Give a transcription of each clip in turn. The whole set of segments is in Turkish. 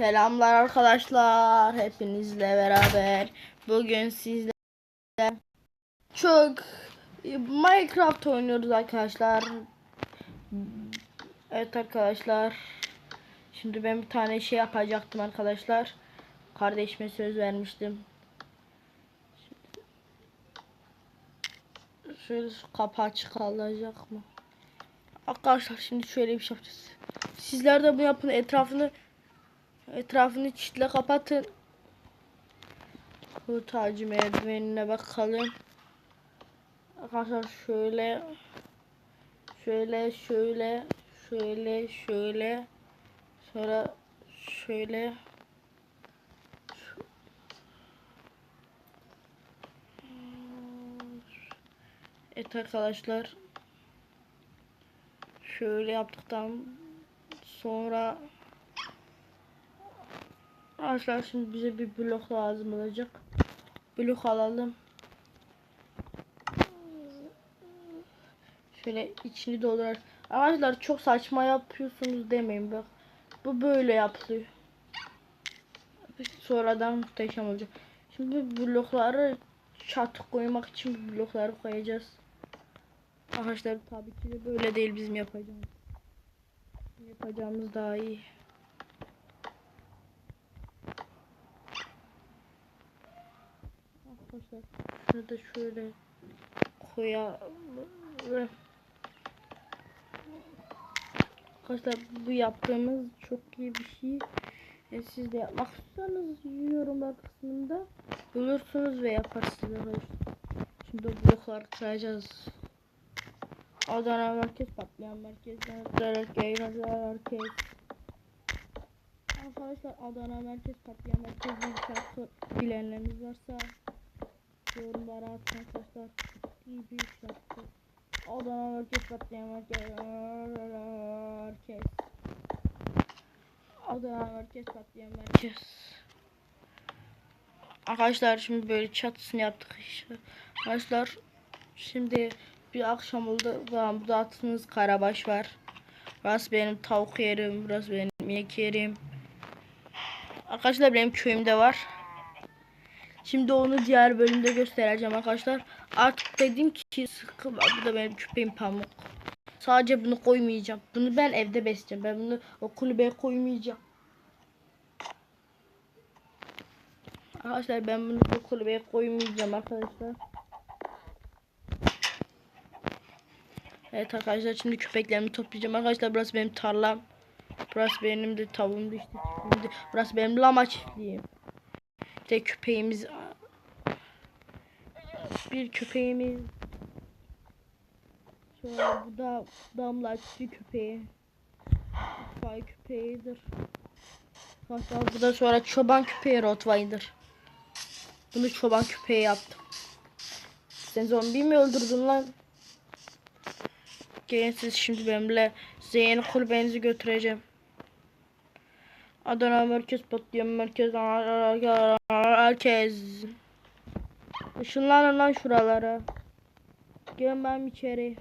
Selamlar arkadaşlar. Hepinizle beraber bugün sizle çok Minecraft oynuyoruz arkadaşlar. Evet arkadaşlar. Şimdi ben bir tane şey yapacaktım arkadaşlar. Kardeşime söz vermiştim. Şöyle kapı açık kalacak mı? Arkadaşlar şimdi şöyle bir şey yapacağız. Sizler de bunu yapın. Etrafını etrafını çitle kapatın. Kurtarıcı merdivenine bakalım. Arkadaşlar şöyle şöyle şöyle şöyle şöyle sonra şöyle Evet arkadaşlar şöyle yaptıktan sonra arkadaşlar şimdi bize bir blok lazım olacak. Blok alalım. Şöyle içini doldurar. Arkadaşlar çok saçma yapıyorsunuz demeyin bak. Bu böyle yapılıyor. Sonradan muhteşem olacak. Şimdi blokları çatı koymak için blokları koyacağız. Arkadaşlar tabii ki de böyle değil bizim yapacağımız. Yapacağımız daha iyi. Arkadaşlar şunu da şöyle koyalım. Arkadaşlar bu yaptığımız çok iyi bir şey. E, siz de yapmak istiyorsanız yorumlar kısmında bulursunuz ve yaparsınız arkadaşlar. Şimdi blokları kıracağız. Adana merkez patlayan merkez merkez merkez Arkadaşlar Adana merkez patlayan merkez bir şarkı bilenleriniz varsa yorumlara atın arkadaşlar iyi bir şarkı Adana merkez patlayan merkez Adana merkez patlayan merkez Arkadaşlar şimdi böyle çatısını yaptık işte. Arkadaşlar şimdi bir akşam oldu. Tamam, burada attığınız karabaş var. Burası benim tavuk yerim. Burası benim inek yerim. Arkadaşlar benim köyümde var. Şimdi onu diğer bölümde göstereceğim arkadaşlar. Artık dedim ki sıkı bu da benim köpeğim pamuk. Sadece bunu koymayacağım. Bunu ben evde besleyeceğim. Ben bunu o kulübeye koymayacağım. Arkadaşlar ben bunu o kulübeye koymayacağım arkadaşlar. Evet arkadaşlar şimdi köpeklerimi toplayacağım. Arkadaşlar burası benim tarlam. Burası benim de tavuğum işte. Burası benim lama çiftliğim. İşte köpeğimiz bir köpeğimiz Sonra bu da damlaçlı köpeği. Fay köpeğidir. Hatta bu da sonra çoban köpeği Rottweiler. Bunu çoban köpeği yaptım. Sen zombi mi öldürdün lan? Gelin siz şimdi benimle size yeni kulübenizi götüreceğim. Adana merkez patlıyor merkez herkes. Işınlanın lan şuralara. Ben içeri.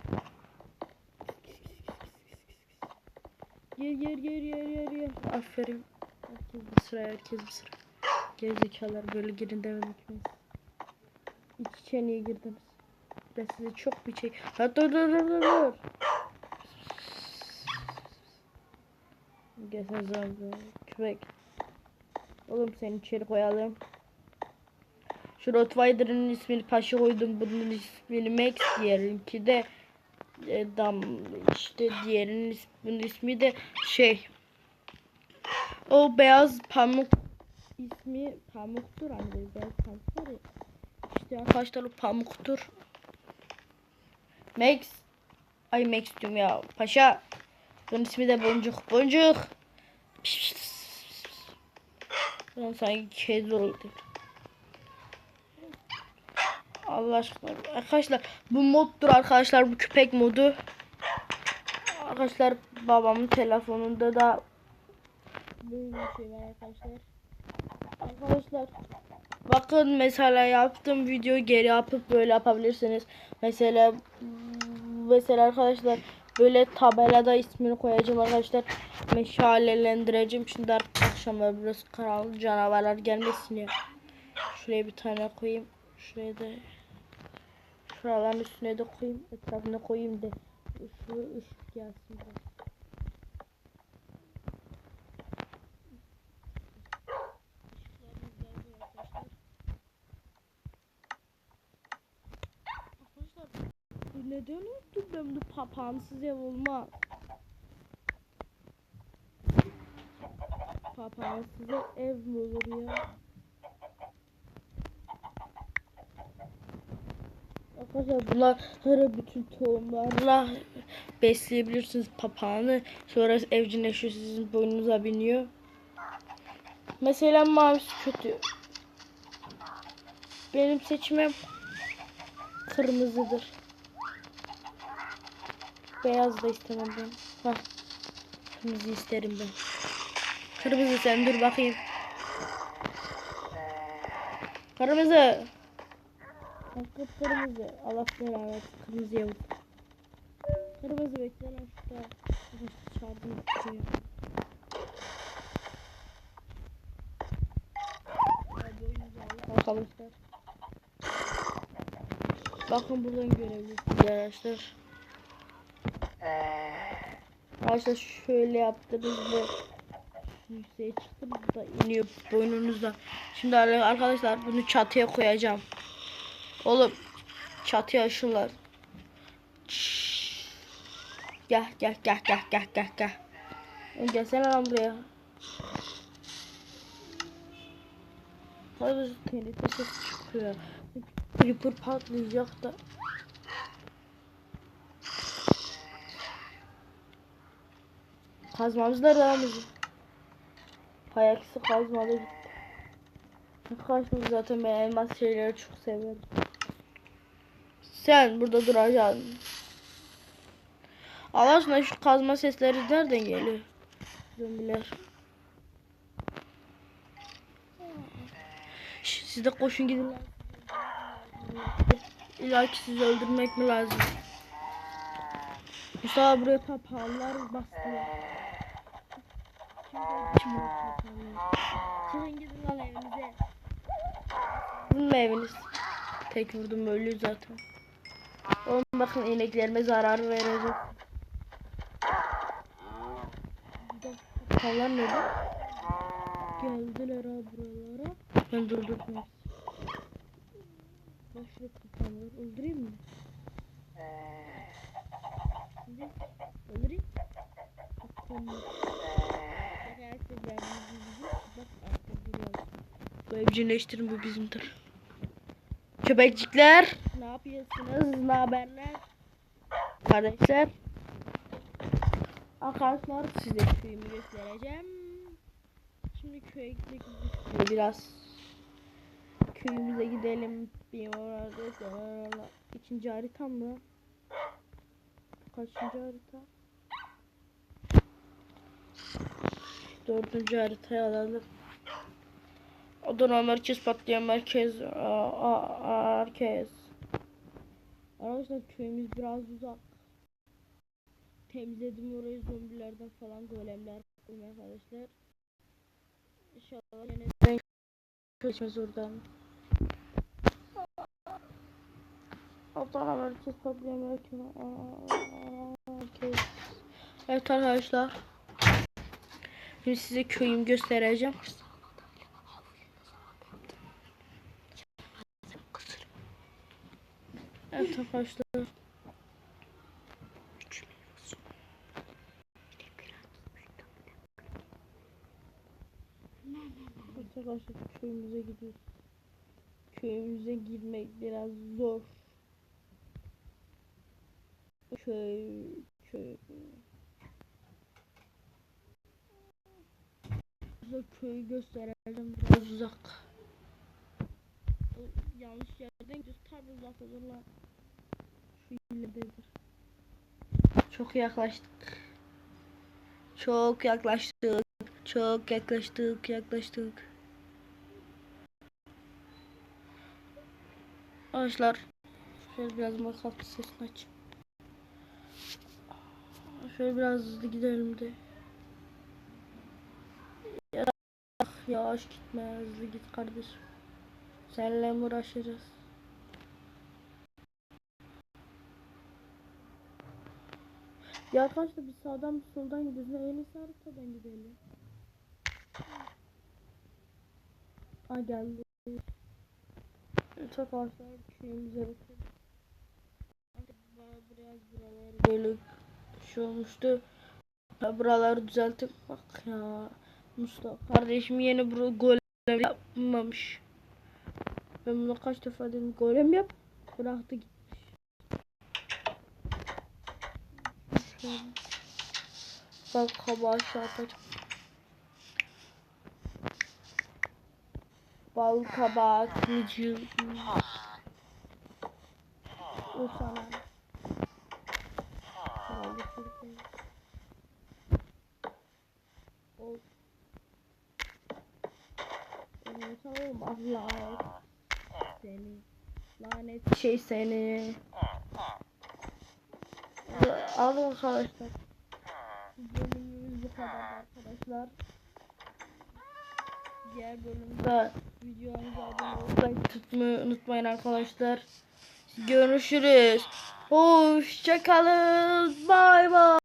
Gir gir gir gir gir gir. Aferin. Herkes bir sıra herkes bir sıra. Gerizekalılar böyle girin dememek mi? İç içe girdiniz? Ben size çok bir şey... Ha dur dur dur dur dur. Gel sen zombi. Köpek. Oğlum seni içeri koyalım. Şu Rottweiler'ın ismini Paşa koydum. Bunun ismini Max diğerinki de e, Dam işte diğerinin isminin ismi de şey o beyaz pamuk ismi pamuktur hani beyaz pamuk var ya. İşte arkadaşlar pamuktur. Max. Ay Max diyorum ya. Paşa. Bunun ismi de Boncuk. Boncuk. Ben sanki kez oldu. Allah aşkına. Arkadaşlar bu moddur arkadaşlar. Bu köpek modu. Arkadaşlar babamın telefonunda da böyle şey var arkadaşlar. Arkadaşlar bakın mesela yaptığım video geri yapıp böyle yapabilirsiniz. Mesela mesela arkadaşlar Böyle tabelada ismini koyacağım arkadaşlar. Meşalelendireceğim. Şimdi artık akşamlar burası karanlık canavarlar gelmesin ya. Şuraya bir tane koyayım. Şuraya da şuraların üstüne de koyayım. Etrafına koyayım da şu ışık gelsin. biraz. Işıklarımız geldi arkadaşlar. Arkadaşlar bu neden oldu ben bu papağansız ev olmaz. Papağansız ev mi olur ya? Arkadaşlar bunları bütün tohumlarla besleyebilirsiniz papağanı. Sonra evcilleşiyor sizin boynunuza biniyor. Mesela mavisi kötü. Benim seçimim kırmızıdır. Beyaz da istemem ben. Ha. Kırmızı isterim ben. Kırmızı sen dur bakayım. Kırmızı. Hakkı kırmızı. Allah belanı. Kırmızıya vur. Kırmızı bekle lan şurada. Alın Arkadaşlar. Bakın buradan görebilirsiniz arkadaşlar. Arkadaşlar şöyle yaptınız ve yükseğe çıktınız da iniyor boynunuzda. Şimdi arkadaşlar bunu çatıya koyacağım. Oğlum çatıya aşırlar. Gel gel gel gel gel gel gel. Gelsene lan buraya. Hadi TNT ses çıkıyor. Creeper patlayacak da. Kazmamız da ramızı. Ayakkısı kazmalı gitti. Kaçmış zaten ben elmas şeyleri çok severim. Sen burada duracaksın. Allah aşkına şu kazma sesleri nereden geliyor? Zombiler. Siz de koşun gidin lan. İlla ki sizi öldürmek mi lazım? Mustafa buraya papağanlar bastılar. Papağanlar? Çıkın gidin lan evinize. Mi eviniz? Tek vurdum ölüyor zaten. Oğlum bakın ineklerime zarar verecek. Papağanlar ne lan? Geldiler ha buralara. Ben durdurdum. Başlı papağanları öldüreyim mi? Öldüreyim. Papağanlar. Bu evcilleştirin bu bizimdir. Köpekçikler. Ne yapıyorsunuz? Ne haberler? Kardeşler. Arkadaşlar size köyümü göstereceğim. Şimdi köye gitmek istiyorum biraz. Köyümüze gidelim. Bir orada ikinci harita mı? Kaçıncı harita? Dördüncü haritayı alalım. Adana merkez patlayan merkez. Aa, herkes. Arkadaşlar köyümüz biraz uzak. Temizledim orayı zombilerden falan golemler arkadaşlar. İnşallah yine kaçmaz oradan. Adana merkez patlayan merkez. Aa, merkez. Evet arkadaşlar. Şimdi size köyümü göstereceğim. Evet arkadaşlar. Köyümüze gidiyoruz. Köyümüze girmek biraz zor. Köy, köy. Size köyü göstereceğim biraz uzak. Yanlış yerden gidiyoruz tabi uzaktadır lan. Şu ilerdedir. Çok yaklaştık. Çok yaklaştık. Çok yaklaştık, yaklaştık. Arkadaşlar şöyle biraz makas sesini aç. Şöyle biraz hızlı gidelim de. Ya, yavaş gitme hızlı git kardeşim. Seninle uğraşacağız? Ya arkadaşlar biz sağdan bir soldan gidiyoruz. Ne iyisi haritadan gidelim. Aa geldi. Arkadaşlar şeyimize bakalım. Bana biraz buralar böyle şey olmuştu. Buraları düzeltip bak ya. Mustafa kardeşim yeni bura golem yapmamış. Ben buna kaç defa dedim golem yap. Bıraktı gitmiş. Şöyle. Bak kabağı şey yapacağım. Bal kabak, vücut. O sana. Tamam Allah. Seni. Lanet şey seni. Al arkadaşlar. Bölümümüz bu kadar arkadaşlar. Diğer bölümde videomuza abone olmayı tutmayı unutmayın arkadaşlar. Görüşürüz. Hoşçakalın. Bay bay.